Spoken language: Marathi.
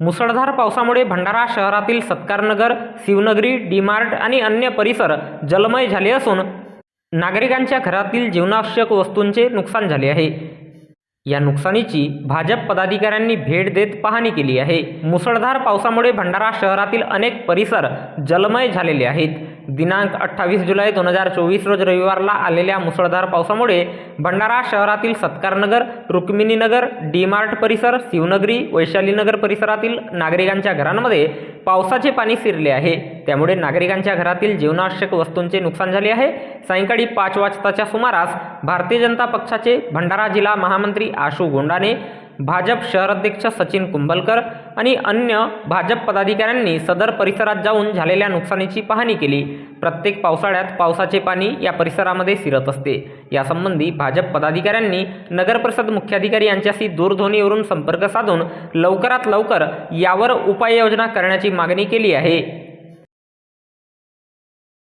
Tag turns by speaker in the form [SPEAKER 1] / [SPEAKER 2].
[SPEAKER 1] मुसळधार पावसामुळे भंडारा शहरातील सत्कारनगर शिवनगरी डीमार्ट आणि अन्य परिसर जलमय झाले असून नागरिकांच्या घरातील जीवनावश्यक वस्तूंचे नुकसान झाले आहे. या नुकसानीची भाजप पदाधिकाऱ्यांनी भेट देत पाहणी केली आहे. मुसळधार पावसामुळे भंडारा शहरातील अनेक परिसर जलमय झालेले आहेत. दिनांक अठ्ठावीस जुलै दोन हजार चोवीस रोज रविवारला आलेल्या मुसळधार पावसामुळे भंडारा शहरातील सत्कारनगर रुक्मिणीनगर डी मार्ट परिसर शिवनगरी वैशालीनगर परिसरातील नागरिकांच्या घरांमध्ये पावसाचे पाणी शिरले आहे. त्यामुळे नागरिकांच्या घरातील जीवनावश्यक वस्तूंचे नुकसान झाले आहे. सायंकाळी पाच वाजताच्या सुमारास भारतीय जनता पक्षाचे भंडारा जिल्हा महामंत्री आशू गोंडाने भाजप शहराध्यक्ष सचिन कुंभलकर आणि अन्य भाजप पदाधिकाऱ्यांनी सदर परिसरात जाऊन झालेल्या नुकसानीची पाहणी केली. प्रत्येक पावसाळ्यात पावसाचे पाणी या परिसरामध्ये शिरत असते. यासंबंधी भाजप पदाधिकाऱ्यांनी नगरपरिषद मुख्याधिकारी यांच्याशी दूरध्वनीवरून संपर्क साधून लवकरात लवकर यावर उपाययोजना करण्याची मागणी केली आहे.